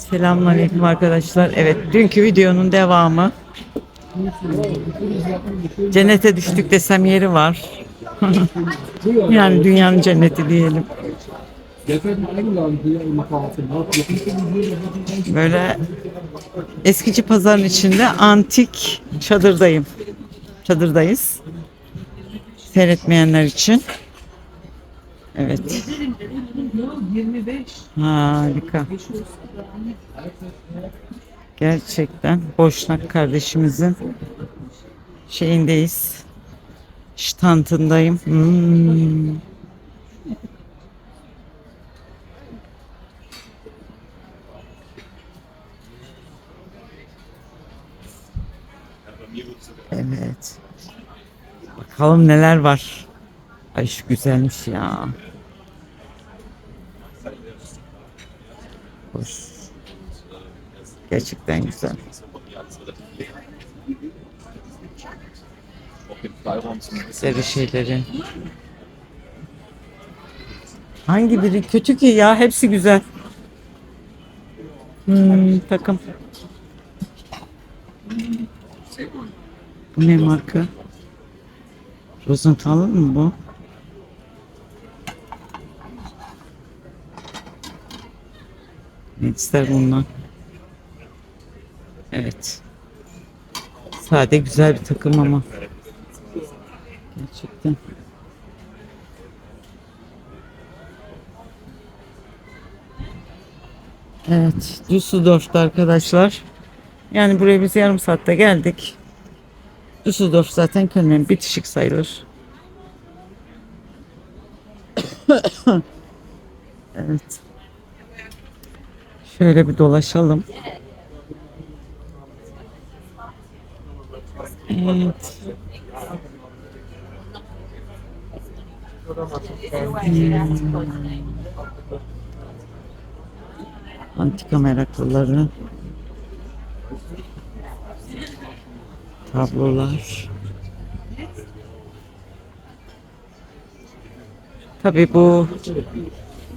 Selamünaleyküm arkadaşlar. Evet, dünkü videonun devamı. Cennete düştük desem yeri var. yani dünyanın cenneti diyelim. Böyle eskici pazarın içinde antik çadırdayım. Çadırdayız. Seyretmeyenler için. Evet. 25. Harika. Gerçekten Boşnak kardeşimizin şeyindeyiz. Ştantındayım. Hmm. Evet. Bakalım neler var. Ay şu güzelmiş ya. Hoş. Gerçekten güzel. Güzel şeyleri. Hangi biri kötü ki ya? Hepsi güzel. Hmm, takım. Bu ne marka? Rosenthal mı bu? İster bundan? Evet. Sade güzel bir takım ama. Gerçekten. Evet. Düsseldorf'ta arkadaşlar. Yani buraya biz yarım saatte geldik. Düsseldorf zaten Köln'ün bitişik sayılır. evet. Şöyle bir dolaşalım. Evet. Hmm. Antika meraklıları. Tablolar. Tabii bu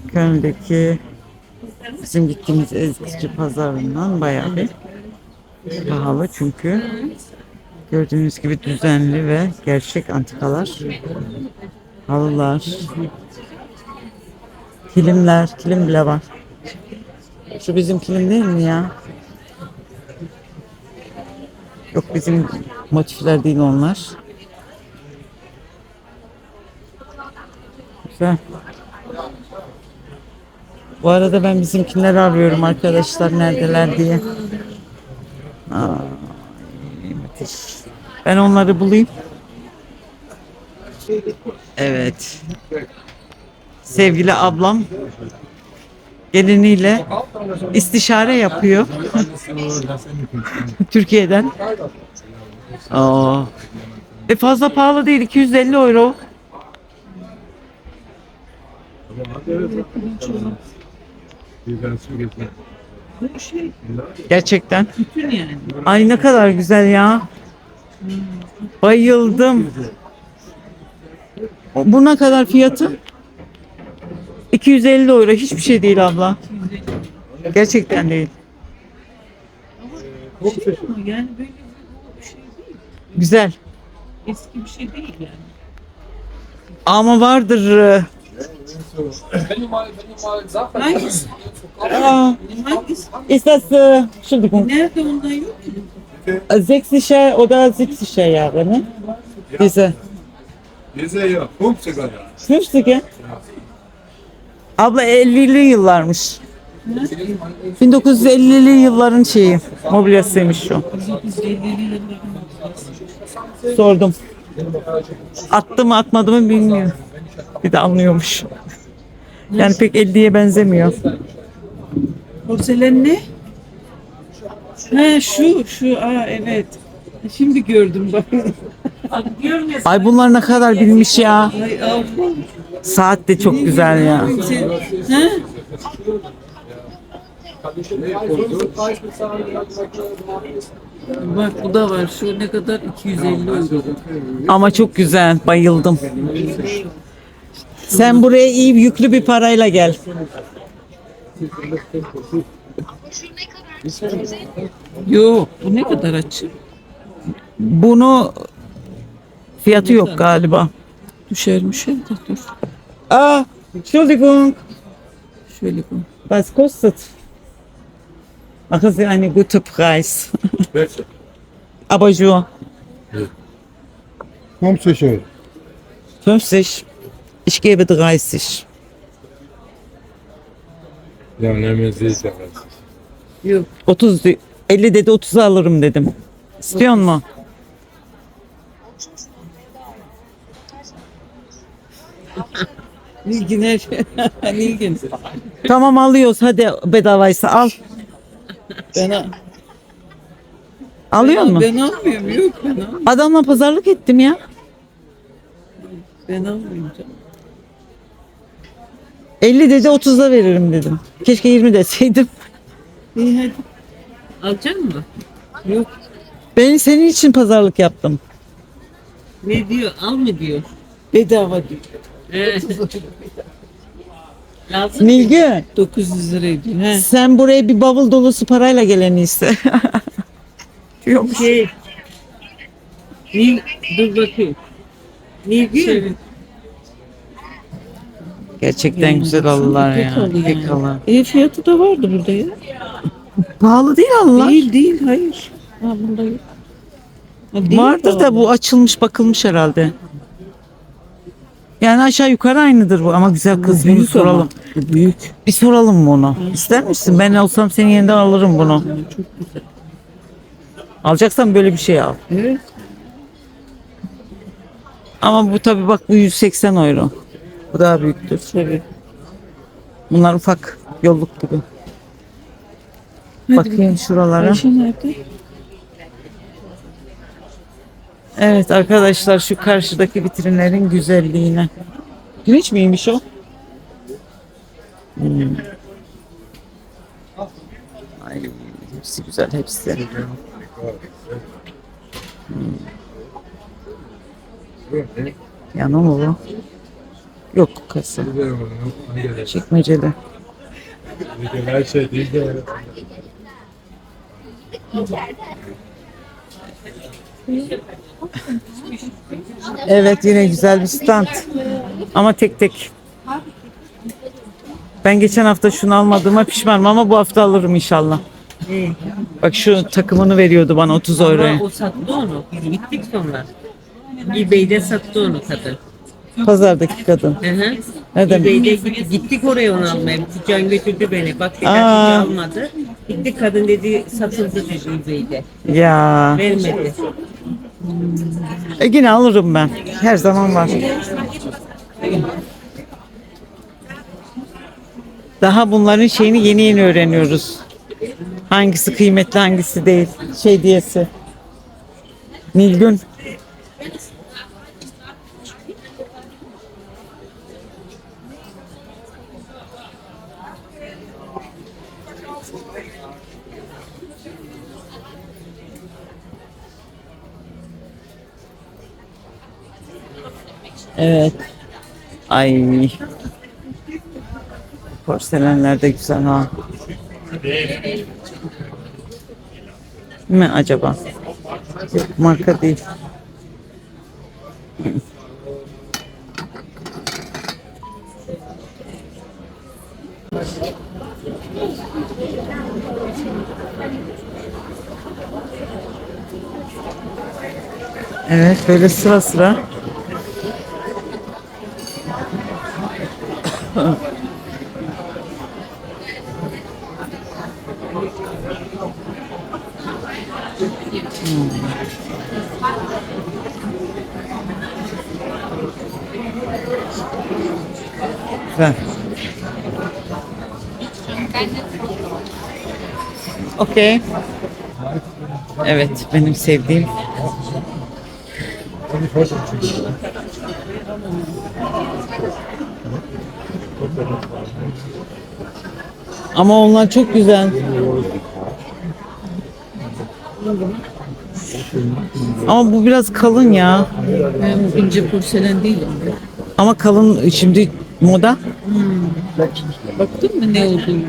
Köln'deki bizim gittiğimiz eskici pazarından bayağı bir pahalı çünkü. Gördüğünüz gibi düzenli ve gerçek antikalar halılar kilimler kilim bile var. Şu bizim kilim değil mi ya? Yok bizim motifler değil onlar. Güzel bu arada ben bizimkileri arıyorum arkadaşlar neredeler diye. Müthiş. Ben onları bulayım. Evet. Sevgili ablam geliniyle istişare yapıyor. Türkiye'den. Aa. E fazla pahalı değil 250 euro. Bu şey Gerçekten. bütün yani. Ay ne kadar güzel ya. Bayıldım. O- Bu ne kadar fiyatı? 250 euro. Hiçbir şey değil abla. Gerçekten değil. Şey ama yani böyle bir şey değil. Güzel. Eski bir şey değil yani. Ama vardır. e, Wenn du mal, wenn du mal Sachen Hangisi? Aa, Hangisi? ist das äh, Entschuldigung, Nerede ondan yok ki? sächsische oder siebzische Jahre, ne? Diese Diese hier, 50er Jahre. 50'e. Abla 50'li yıllarmış. 1950'li yılların şeyi, mobilyasıymış şu. 1950'li yılların Sordum. Attı mı atmadı mı bilmiyor. Bir de anlıyormuş. Yani pek 50'ye benzemiyor. Porselen ne? Ha şu, şu, aa evet. Şimdi gördüm bak. Ay bunlar ne kadar bilmiş ya. Ay Avrupa. Saat de çok güzel ya. Ha? Bak bu da var. Şu ne kadar? 250 euro. Ama çok güzel. Bayıldım. Sen buraya iyi yüklü bir parayla gel. Yok bu ne kadar açık? Bunu fiyatı yok galiba. Düşermiş de dur. Aa, Entschuldigung. Şöyle koy. Was kostet? Machen Sie einen guten Preis. Welche? Abajur. 50 Euro. 50. Ich gebe 30. Ja, nehmen Sie es ja. Yok 30 di- 50 dedi 30'a alırım dedim. İstiyor mu? Nilgün her şey. Nilgün. Tamam alıyoruz hadi bedavaysa al. Ben, al- Alıyor mu? Ben almıyorum yok ben almıyorum. Adamla pazarlık ettim ya. Ben almıyorum canım. 50 dedi 30'a veririm dedim. Keşke 20 deseydim. İyi hadi. Alacak mı? Yok. Ben senin için pazarlık yaptım. Ne diyor? Al mı diyor? Bedava diyor. Lazım. Nilgün 900 lira diyor. He. sen buraya bir bavul dolusu parayla geleni iste. Yok. Şey. Nil, dur bakayım. Nilgün. Gerçekten güzel halılar ya. Halı yani. Pek halı. E fiyatı da vardı burada ya. Pahalı değil halılar. Değil değil hayır. Ha bunda yok. Ha, değil Vardır da bu açılmış bakılmış herhalde. Yani aşağı yukarı aynıdır bu ama güzel kız bunu Büyük soralım. ama. Büyük. Bir soralım mı onu? İster misin? Ben olsam senin yerinden alırım bunu. Çok güzel. Alacaksan böyle bir şey al. Evet. Ama bu tabii bak bu 180 euro. Bu daha büyüktür. Tabii. Bunlar ufak yolluk gibi. Bakayım şuralara. Ayşe nerede? Evet arkadaşlar şu karşıdaki vitrinlerin güzelliğine. Güneş miymiş o? Hmm. Ay, hepsi güzel hepsi. Yana mı bu? Yok kasa. Çekmeceli. Her şey değil de. Evet yine güzel bir stand. Ama tek tek. Ben geçen hafta şunu almadığıma pişmanım ama bu hafta alırım inşallah. Bak şu takımını veriyordu bana 30 euroya. Ama o sattı onu. Gittik sonra. eBay'de sattı onu kadın. Pazardaki kadın. Hı hı. Ne demek? eBay'de gittik, gittik oraya onu almaya. Can götürdü beni. Bak dedi Aa. almadı. Gittik kadın dedi satıldı dedi eBay'de. Ya. Vermedi. E yine alırım ben. Her zaman var. Daha bunların şeyini yeni yeni öğreniyoruz. Hangisi kıymetli hangisi değil. Şey diyesi. Nilgün. Evet. Ay. Porselenler de güzel ha. Mi acaba? Yok, marka değil. Evet böyle sıra sıra. Güzel. Okey. Evet, benim sevdiğim. Ama onlar çok güzel. Ama bu biraz kalın ya. Hem ince porselen değil ama. Ama kalın şimdi moda. Baktın mı ne olduğunu?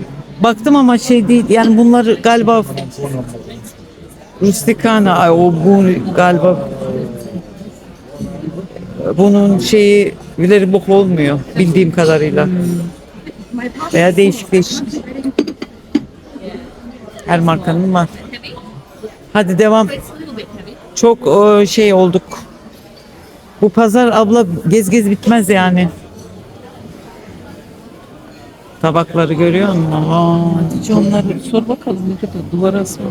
Baktım ama şey değil yani bunlar galiba rustikana ay o bu galiba bunun şeyi bok olmuyor bildiğim kadarıyla. Veya değişik değişik. Her markanın var. Hadi devam. Çok e, şey olduk. Bu pazar abla gez gez bitmez yani. Tabakları görüyor musun? Aa, Hiç onları sor bakalım ne kadar duvara asma.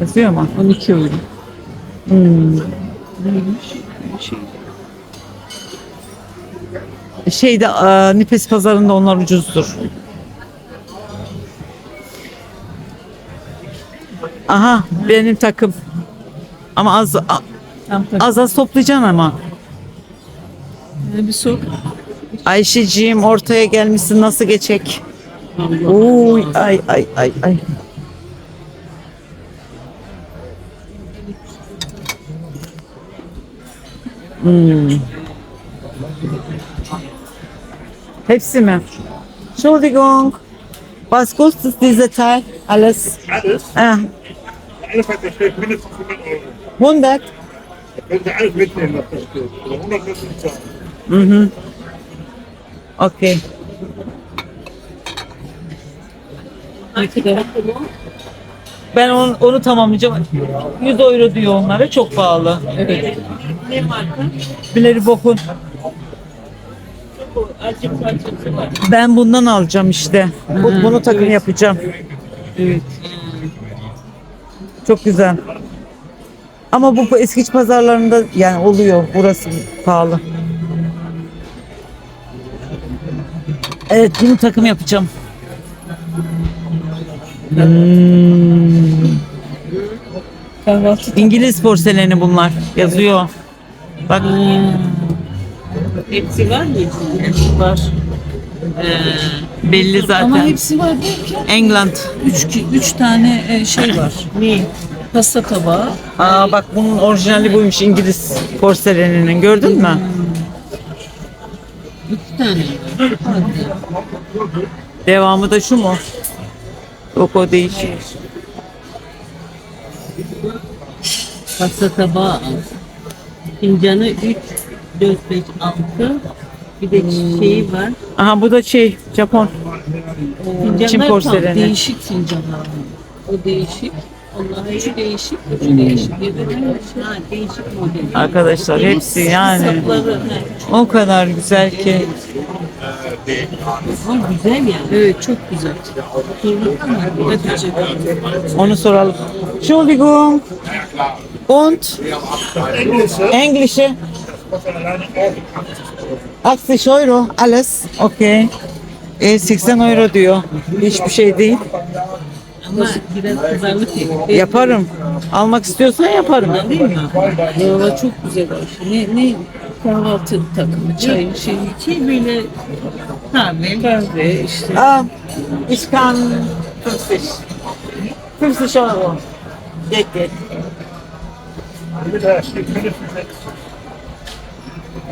yazıyor mu? 12 euro. Hmm. Neymiş? Şey. Şeyde e, Nipes pazarında onlar ucuzdur. Aha benim takım. Ama az a- az az toplayacaksın ama. Ee, bir sor. Ayşeciğim ortaya gelmişsin nasıl geçecek? Uy ay ay ay ay. Hmm. Hepsi mi? Entschuldigung. Was kostet diese Teil? Alles? Alles? Ah, Alles, da steht, mindestens 100 Euro. 100? Können Sie alles mitnehmen, was da steht. Oder 100 müssen Sie zahlen. Mhm. Okay. Ben onu, onu tamamlayacağım. 100 euro diyor onlara çok pahalı. Evet. Ne marka? Bileri bokun. Ben bundan alacağım işte. Bu, bunu takım yapacağım. Evet. Çok güzel. Ama bu, bu eskiç pazarlarında yani oluyor. Burası pahalı. Evet bunu takım yapacağım. Hmm. İngiliz porseleni bunlar. Yazıyor. Bak Hepsi var mı içinde? var. belli zaten. Ama hepsi var derken England. üç, ki- üç tane e, şey var. Ne? Pasta tabağı. Aa bak bunun orijinali buymuş İngiliz porseleninin. Gördün mü? İki tane. Devamı da şu mu? Yok o değişik. Pasta tabağı al. Fincanı 3, 4, 5, 6. Bir de şeyi var. Aha bu da şey Japon. Fincanlar Çin tam porseleni. Değişik fincanlar. O değişik. Allah şu değişik, şu değişik. Ha, değişik model. Arkadaşlar hepsi yani Sapları, ha. o kadar güzel ki. Ama güzel yani. Evet çok güzel. Onu soralım. Entschuldigung. Und? Englische. 80 euro. Alles. Okay. E, 80 euro diyor. Hiçbir şey değil. Ama biraz pazarlık. Yaparım. Almak istiyorsan yaparım. Değil mi? Valla çok güzel Ayşe. Ne, ne kahvaltı takımı, çay, şey, Şey böyle kahve. kahve işte. Ah, ich kann 50. 50 euro. Geht, geht.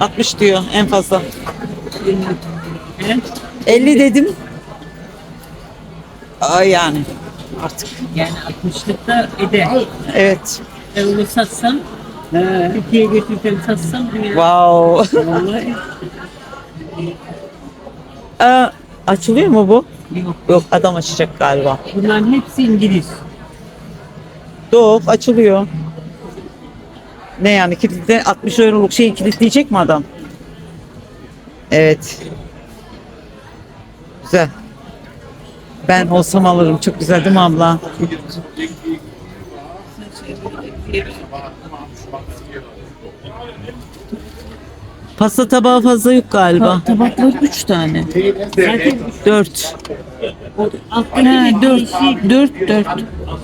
Da steht mindestens 60 diyor en fazla. Evet. 50 dedim. Aa, yani artık. Yani 60'lıkta eder. Evet. Ben onu satsam, Türkiye'ye götürsem satsam Wow. Vallahi Aa, açılıyor mu bu? yok. Yok adam açacak galiba. Bunların hepsi İngiliz. Yok açılıyor. Ne yani kilitle 60 euroluk şeyi kilitleyecek mi adam? Evet. Güzel. Ben olsam alırım. Çok güzel değil mi abla? Pasta tabağı fazla yok galiba. Ta- tabaklar üç tane. Zaten Dört. Alttaki dört, dört, dört.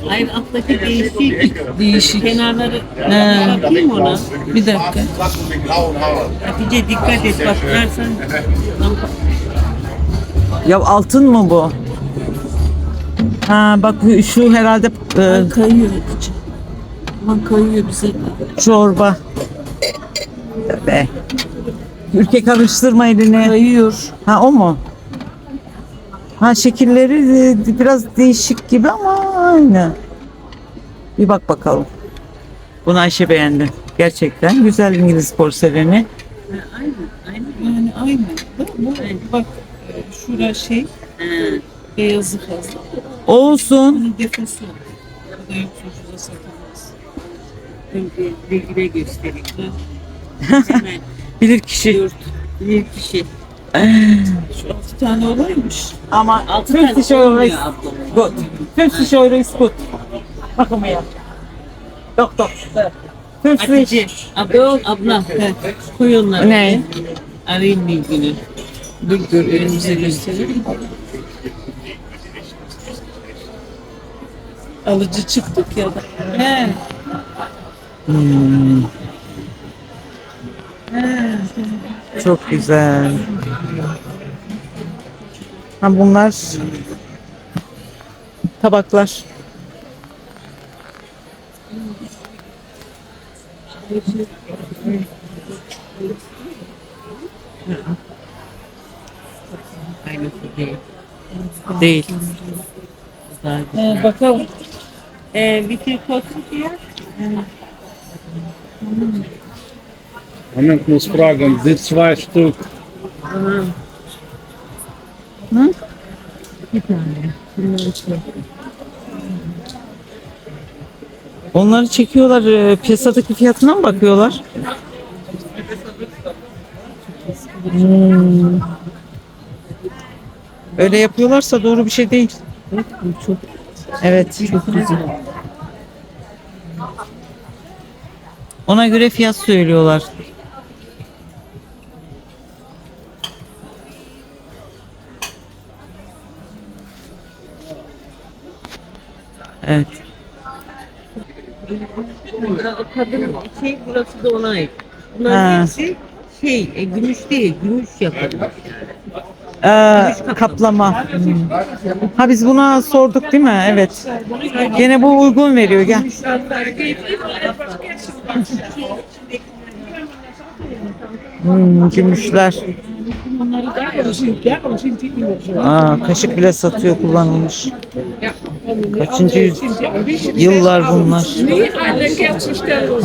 Hayır alttaki değişik. Değişik. Kenarları Ha. bakayım ona. Bir dakika. Hatice dikkat et bak. Ya altın mı bu? Ha bak şu herhalde e, Ay, kayıyor Hatice. Aman kayıyor bize. çorba. Be. Ülke karıştırma elini. Kayıyor. Ha o mu? Ha şekilleri e, biraz değişik gibi ama aynı. Bir bak bakalım. Bunu Ayşe beğendi. Gerçekten güzel İngiliz porseleni. Aynı, aynı. Yani aynı. Bu, bak e, şura şey beyazı fazla. Olsun. Defosu var. Bu da yok çocuğa satılmaz. önce bilgide göstereyim. Bilir kişi. bir kişi. Altı tane olaymış. Ama Altı tane 50 euro is good. 50 euro is good. Bakın ya. Yok. 50 Hatice, abla, abla, koy onları. Ne? Arayayım bilgini. Dur dur elimize gösterelim. Alıcı çıktık ya da. He. Çok güzel. Ha bunlar tabaklar. Aynısı değil. Değil. He, bakalım. Ee, bir tür kosun ya. Moment muss fragen, sind zwei Stück. Onları çekiyorlar, e, piyasadaki fiyatına mı bakıyorlar? Hmm. Öyle yapıyorlarsa doğru bir şey değil. Çok Evet. çok güzel. Ona göre fiyat söylüyorlar. Evet. O kadın şey burası da ona ait. Bunların Ha. hepsi şey, e, gümüş değil, gümüş yapılmış. Ee, kaplama. Hmm. Ha biz buna sorduk değil mi? Evet. Gene bu uygun veriyor. Gel. Hmm, gümüşler. Aa, kaşık bile satıyor kullanılmış. Kaçıncı yıllar bunlar. Nee, eine Kerzenstelle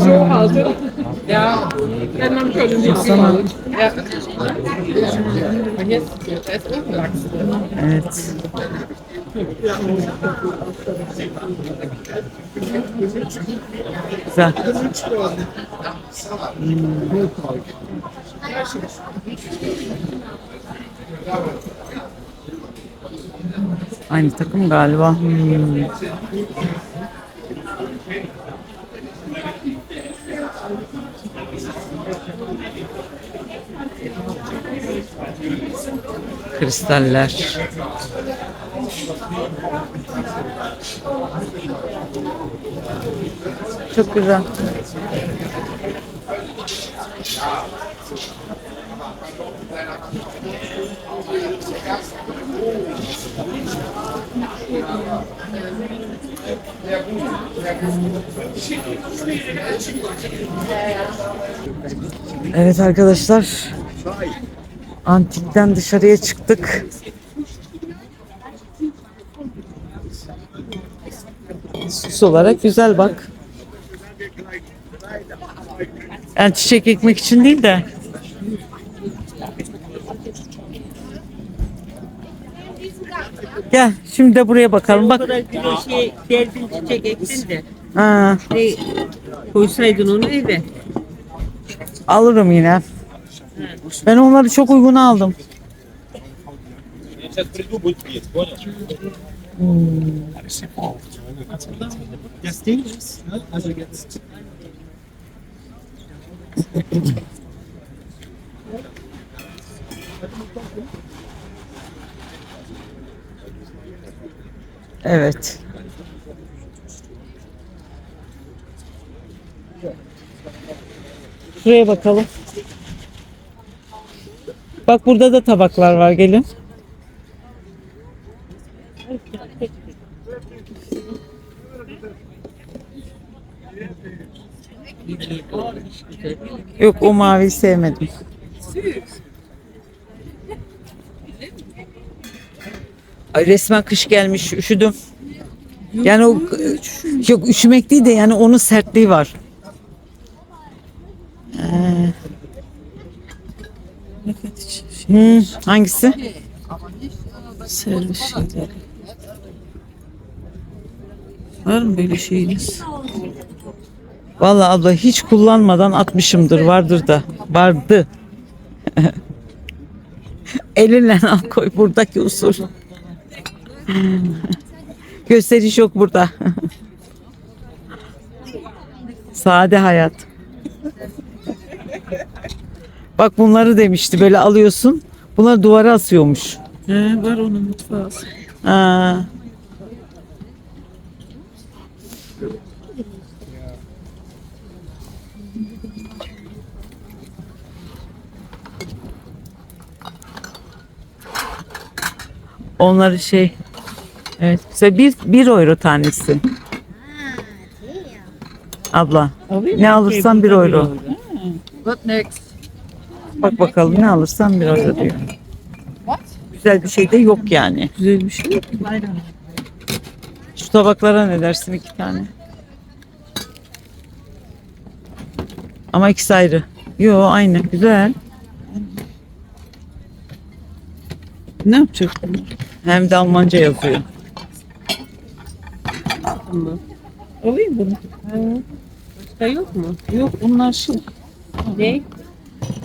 so Aynı takım galiba. Hmm. Kristaller. Çok güzel. Evet arkadaşlar. Antikten dışarıya çıktık. Süs olarak güzel bak. Yani çiçek ekmek için değil de. Gel şimdi de buraya bakalım. Bak. Bak. Bir de şey, derdin çiçek ektin de. Ha, Ne, koysaydın onu eve. alırım yine. Ben onları çok uygun aldım. Evet. Şuraya bakalım. Bak burada da tabaklar var gelin. Yok o maviyi sevmedim. Ay resmen kış gelmiş. Üşüdüm. Yani o yok üşümek değil de yani onun sertliği var. Ee, hı, hangisi? servis şeyleri. Var mı böyle şeyiniz? Vallahi abla hiç kullanmadan atmışımdır. Vardır da. Vardı. Elinle al koy buradaki usul. Gösteriş yok burada. Sade hayat. Bak bunları demişti böyle alıyorsun. Bunları duvara asıyormuş. He, var onun mutfağı. Ha. Onları şey Evet. İşte bir, bir euro tanesi. Abla. Ne alırsan bir euro. Wird nix. Bak bakalım ne alırsan bir euro diyor. Güzel bir şey de yok yani. Güzel bir şey. Şu tabaklara ne dersin iki tane? Ama ikisi ayrı. Yo aynı. Güzel. Ne yapacak? Hem de Almanca yazıyor. Alayım bunu. Başka yok mu? Yok bunlar şey. Ne?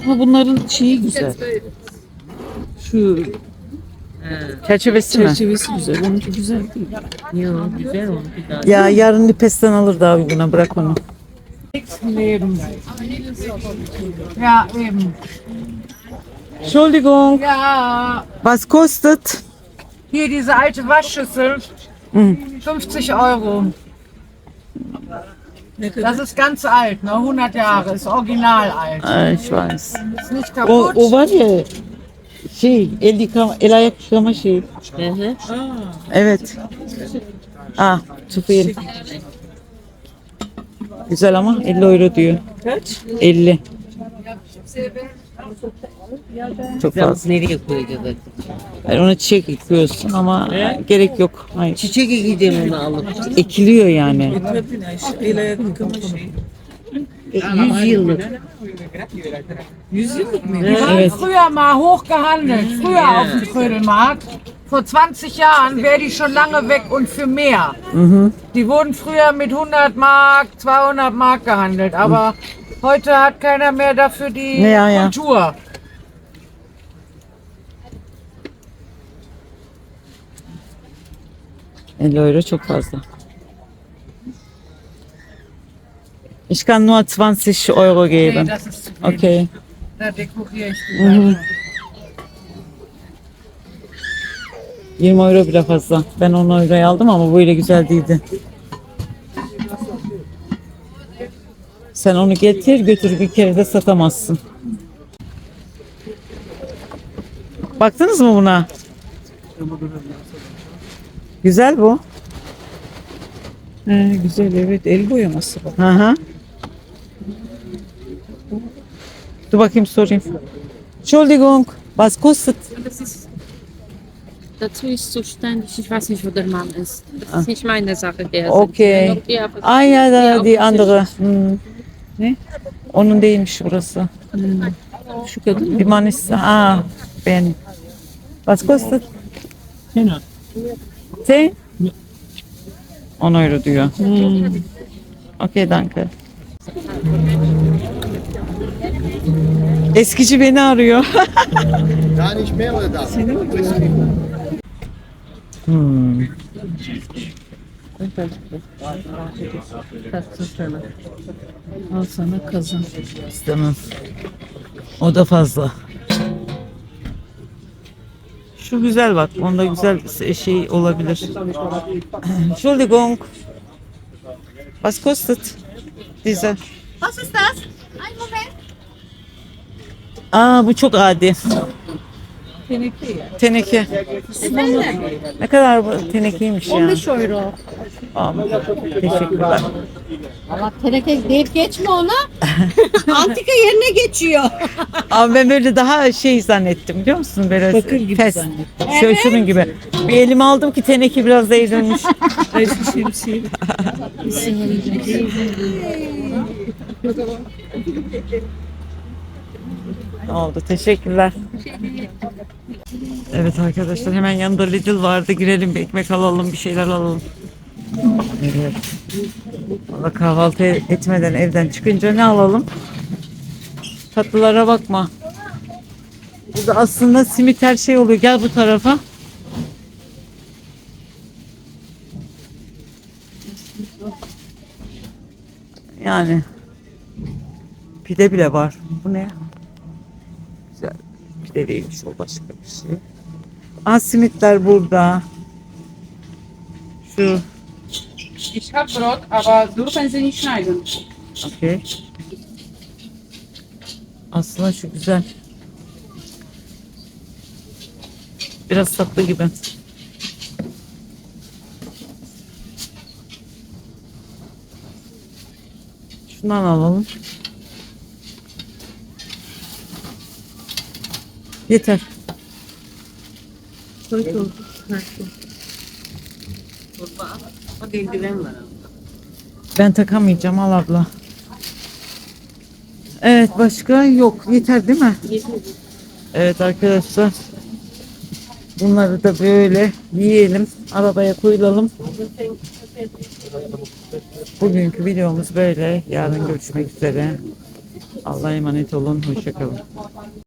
Ama bunların şeyi güzel. Şu Çerçevesi mi? çerçevesi güzel. Onunki güzel değil. Yok güzel oldu daha. Ya yarın Lipes'ten alır daha uyguna. Bırak onu. Leben. Ja, eben. Entschuldigung. Ja, Was kostet? hier diese alte Waschschüssel. Mhm. 50 Euro. Das ist ganz alt, ne? 100 Jahre, ist original alt. Ay, ich weiß. Ist nicht O, kaputt. o var ya şey el yıkama, el ayak yıkama şeyi. Evet. Ah, tüfeğin. Güzel ama 50 euro diyor. Kaç? 50. Çok fazla. Yalnız nereye koyacağız? Yani ona çiçek ekiyorsun ama gerek yok. Hayır. Çiçek ekeceğim onu alıp. Ekiliyor yani. Şeyi. 100 yıllık. 100 yıllık mı? Die waren Evet. früher mal hoch gehandelt, früher auf dem Trödelmarkt. Vor 20 Jahren wäre die schon lange weg und für mehr. Die wurden früher mit 100 Mark, 200 Mark gehandelt, aber heute hat keiner mehr dafür die Ja, ja. Kultur. ...50 euro çok fazla. Ich kann nur 20 Euro geben. das ist zu wenig. Okay. Da dekoriere ich die Seite. 20 euro bile fazla. Ben 10 euroya aldım ama böyle güzel değildi. Sen onu getir götür bir kere de satamazsın. Baktınız mı buna? Güzel bu. He, güzel evet. El boyaması bak. Hı hı. Dur bakayım sorayım. Entschuldigung, was kostet? Das ist dazu ist zuständig, ich weiß nicht, wo der Mann ist. Das ist nicht meine Sache. Der Okay. Ya die da die andere. Hmm. Ne? Onun değilmiş burası. Şu kadın mı? Bir manisa. Aa, ben. Was kostet? Fena. Zehn? 10 euro diyor. Okey, danke. Eskici beni arıyor. Gar nicht mehr das? Hmm. Tatsız sana. Al sana kazan. İstemem. O da fazla. Şu güzel bak. Onda güzel şey olabilir. Entschuldigung. Was kostet diese? Was ist das? Ein Moment. Aa bu çok adi. Teneke ya. Teneke. Ne kadar bu tenekeymiş ya. 15 Euro. Amin. Teşekkürler. Allah teneke deyip geçme ona. Antika yerine geçiyor. Ama ben böyle daha şey zannettim biliyor musun? Böyle Bakır gibi fes. zannettim. Şöyle şunun gibi. Bir elime aldım ki teneke biraz. Ay şu şemsiye. Ne oldu? Teşekkürler. Evet arkadaşlar hemen yanında Lidl vardı. Girelim bir ekmek alalım, bir şeyler alalım. Evet. Valla kahvaltı etmeden evden çıkınca ne alalım? Tatlılara bakma. Burada aslında simit her şey oluyor. Gel bu tarafa. Yani pide bile var. Bu ne? Pide değilmiş o başka bir şey. Aa simitler burada. Şu. Ich habe Brot, aber dürfen Sie nicht schneiden. Okey. Aslında şu güzel. Biraz tatlı gibi. Şundan alalım. Yeter. Koy koy. Bak eldiven var. Ben takamayacağım al abla. Evet başka yok. Yeter değil mi? Evet arkadaşlar. Bunları da böyle yiyelim. Arabaya koyulalım. Bugünkü videomuz böyle. Yarın görüşmek üzere. Allah'a emanet olun. Hoşçakalın.